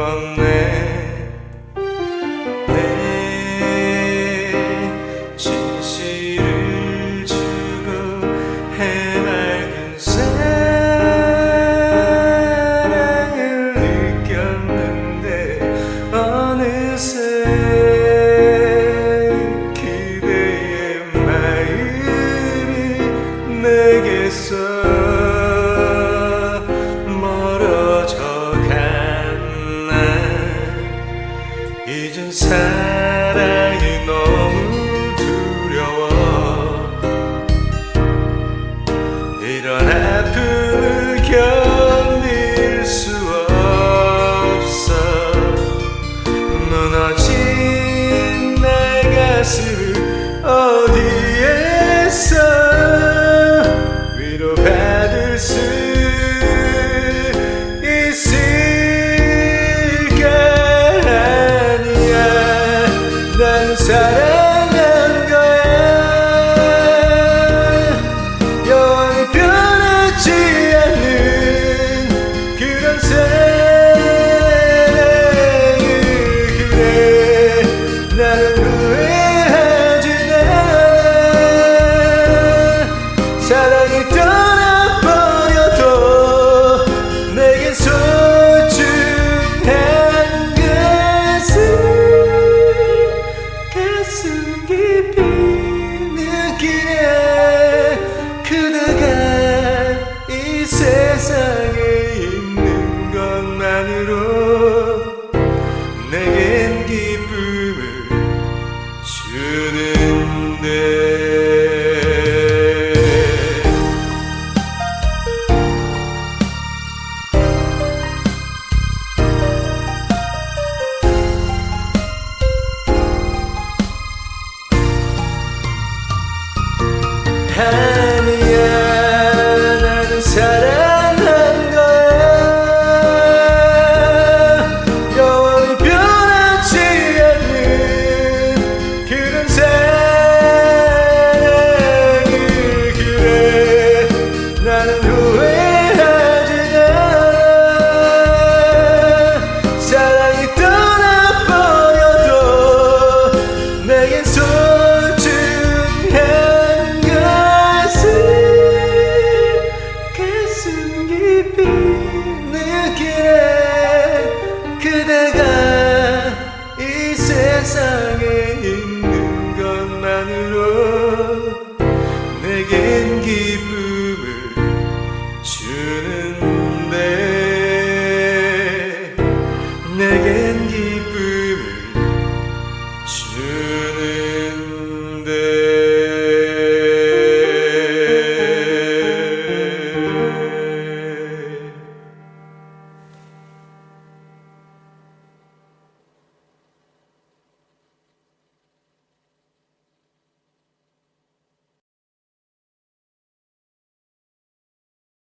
왔네. 내 진실을 주고 해맑은 사랑을 느꼈는데 어느새 기대의 마음이 내게서 이젠 사랑이 너무 두려워. 이런 아픔을 겨 Say. 내게 내겐 기쁨을 주는데 내겐 기쁨을 주는